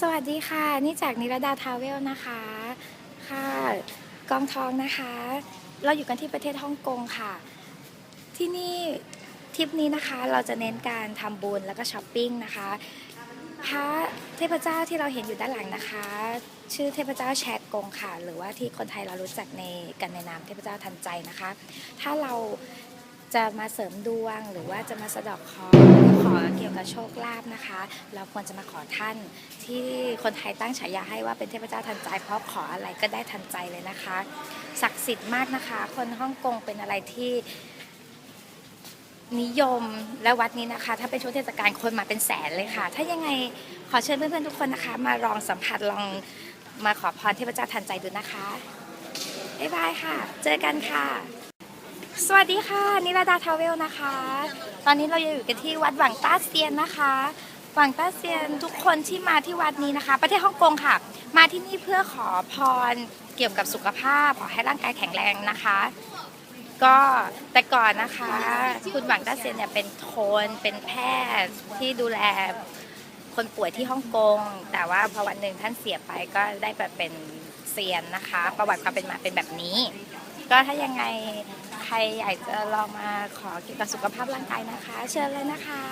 สวัสดีค่ะ นี่จากนิรดาทาเวลนะคะ ค่ะ กองทองนะคะ เราอยู่กันที่ประเทศฮ่องกงค่ะ ที่นี่ทริปนี้นะคะเราจะเน้นการทำบุญแล้วก็ช้อปปิ้งนะคะพระเทพเจ้าที่เราเห็นอยู่ด้านหลังนะคะ ชื่อเทพเจ้าแชกกงค่ะ หรือว่าที่คนไทยเรารู้จักในกันในนามเทพเจ้าทันใจนะคะ ถ้าเราจะมาเสริมดวงหรือว่าจะมาสะดอกคราะห์ขอ โชคลาภนะคะ เราควรจะมาขอท่านที่คนไทยตั้งฉายาให้ว่าเป็นเทพเจ้าทันใจ เพราะขออะไรก็ได้ทันใจเลยนะคะ ศักดิ์สิทธิ์มากนะคะ คนฮ่องกงเป็นอะไรที่นิยมและวัดนี้นะคะ ถ้าเป็นช่วงเทศกาลคนมาเป็นแสนเลยค่ะ ถ้ายังไงขอเชิญเพื่อนๆทุกคนนะคะ มาลองสัมผัสลองมาขอพรเทพเจ้าทันใจดูนะคะบ๊ายบายค่ะ เจอกันค่ะ สวัสดีค่ะ นิรดาทาเวลนะคะ ตอนนี้เราอยู่กันที่วัดหวังต้าเซียนนะคะ หวังต้าเซียนทุกคนที่มาที่วัดนี้นะคะ ประเทศฮ่องกงค่ะ มาที่นี่เพื่อขอพรเกี่ยวกับสุขภาพขอให้ร่างกายแข็งแรงนะคะ ก็แต่ก่อนนะคะ คุณหวังต้าเซียนเนี่ยเป็นโทนเป็นแพทย์ที่ดูแลคนป่วยที่ฮ่องกง แต่ว่าพอวันหนึ่งท่านเสียไปก็ได้แบบเป็นเซียนนะคะ ประวัติความเป็นมาเป็นแบบนี้ ก็ถ้ายังไง ใครอยากจะลองมาขอเกี่ยวกับสุขภาพร่างกายนะคะ เชิญเลยนะคะ